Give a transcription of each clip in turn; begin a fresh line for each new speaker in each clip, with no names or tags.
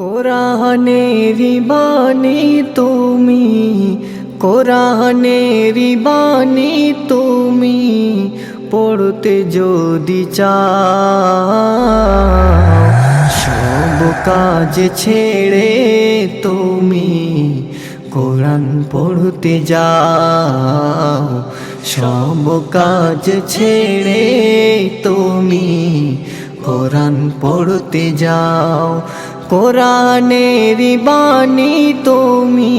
কোরআনেরি বাণী তুমি কোরআনেরি বাণী তুমি, পড়তে যদি চাও, সব কাজ ছেড়ে তুমি কোরআন পড়তে যাও, সব কাজ ছেড়ে তুমি কোরআন পড়তে যাও কোরআনের বাণী তুমি,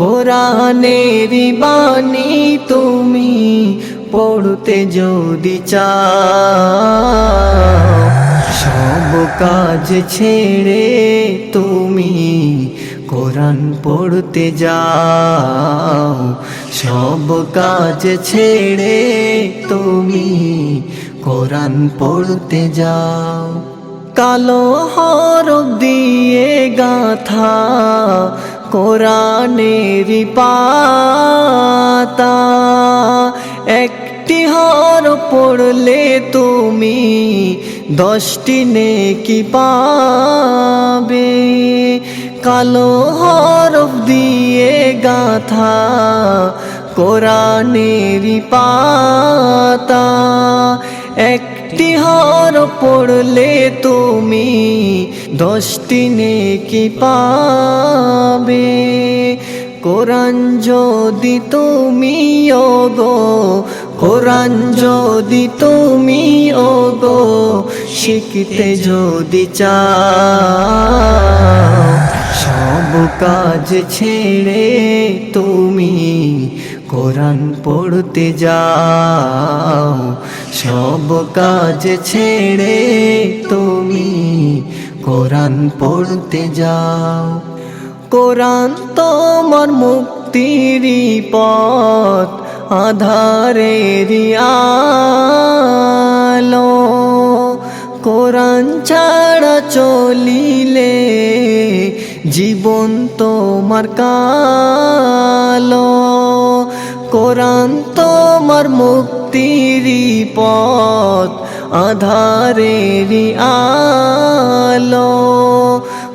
কোরআনের বাণী তুমি পড়তে যদি চাও, সব কাজ ছেড়ে তুমি কোরআন পড়তে যাও, সব কাজ ছেড়ে তুমি কোরআন পড়তে যাও। কালো হরফ দিয়ে গাথা কোরআনের পাতা। একটি হর পড়লে তুমি দশটি নেকি পাবে। কালো হরফ দিয়ে গাথা কোরআনের পাতা। একটি পড়লে তুমি দশটি নেকি পাবে? কোরআন যদি তুমি, ওগো, কোরআন যদি তুমি, ওগো, শিখতে যদি চাও, সব কাজ ছেড়ে তুমি কোরআন পড়তে যাও, সব কাজ ছেড়ে তুমি কোরআন পড়তে যাও। কোরআন তোমার মুক্তির পথ, আধারের আলো। কোরআন ছাড়া চলিলে জীবন তোমার কালো। কোরআন তোমার মুক্তির পথ আধারের আলো।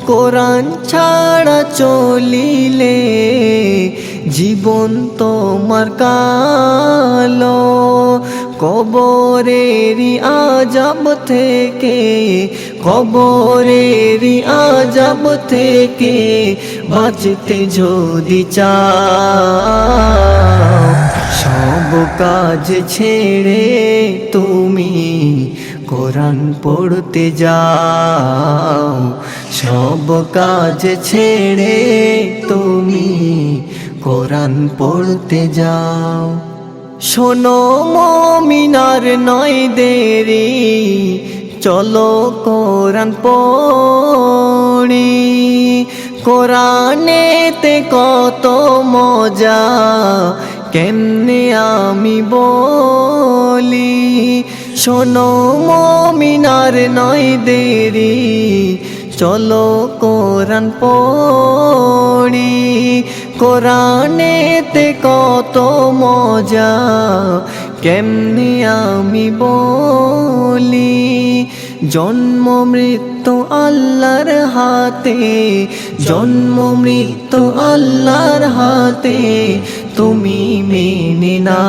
কোরআন ছাড়া চলিলে জীবন তোমার কালো। কবরেরি আজাব থেকে কবরেরি আজাব থেকে বাঁচতে যদি চাও, সব কাজ ছেড়ে তুমি কোরআন পড়তে যাও, সব কাজ ছেড়ে তুমি কোরআন পড়তে যাও। শোনো মমিনার নয় দেরি, চলো কোরআন পড়ি। কোরআনেতে কত মজা, কেমনে আমি বলি? শোনো মমিনার নয় দেরি, চলো কোরআন পড়ি। কোরআনেতে কত মজা, কেমনি আমি বলি? জন্ম মৃত্যু আল্লাহর হাতে, জন্ম মৃত্যু আল্লাহর হাতে, তুমি মেনে না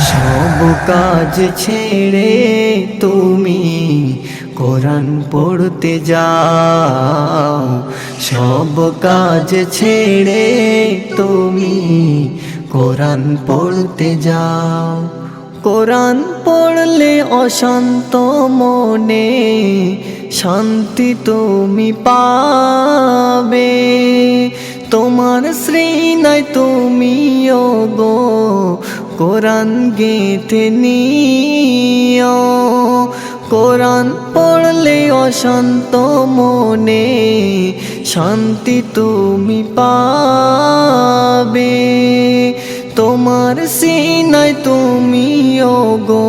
সব কাজ ছেড়ে তুমি কোরআন পড়তে যাও সব কাজ ছেড়ে তুমি কোরআন পড়তে যাও কোরআন পড়লে অশান্ত মনে শান্তি তুমি পাবে। তোমার শ্রীনায় তুমি গো, কোরআন গেথে নিও। কোরআন পড়লে অশান্ত মনে শান্তি তুমি পাবে। তোমার সিনায় তুমি গো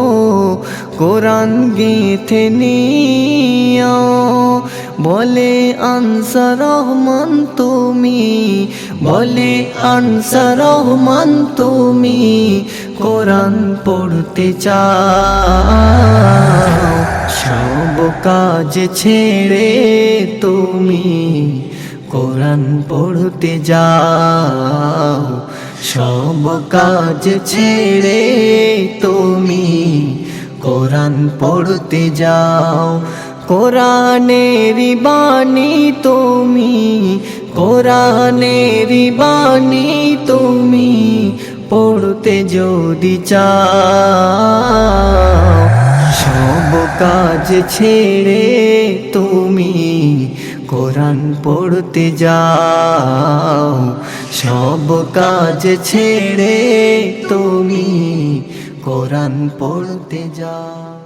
কোরআন গেথে বলে আনসার রহমান তুমি, বলে আনসার রহমান তুমি, কোরআন পড়তে চাও। সব কাজ ছেড়ে তুমি কোরআন পড়তে যাও। সব কাজ ছেড়ে তুমি কোরআন পড়তে যাও। কোরআনের বাণী তুমি, কোরআনের বাণী তুমি পড়তে যদি চাও। সব কাজ ছেড়ে তুমি কোরআন পড়তে যাও। সব কাজ ছেড়ে তুমি কোরআন পড়তে যাও।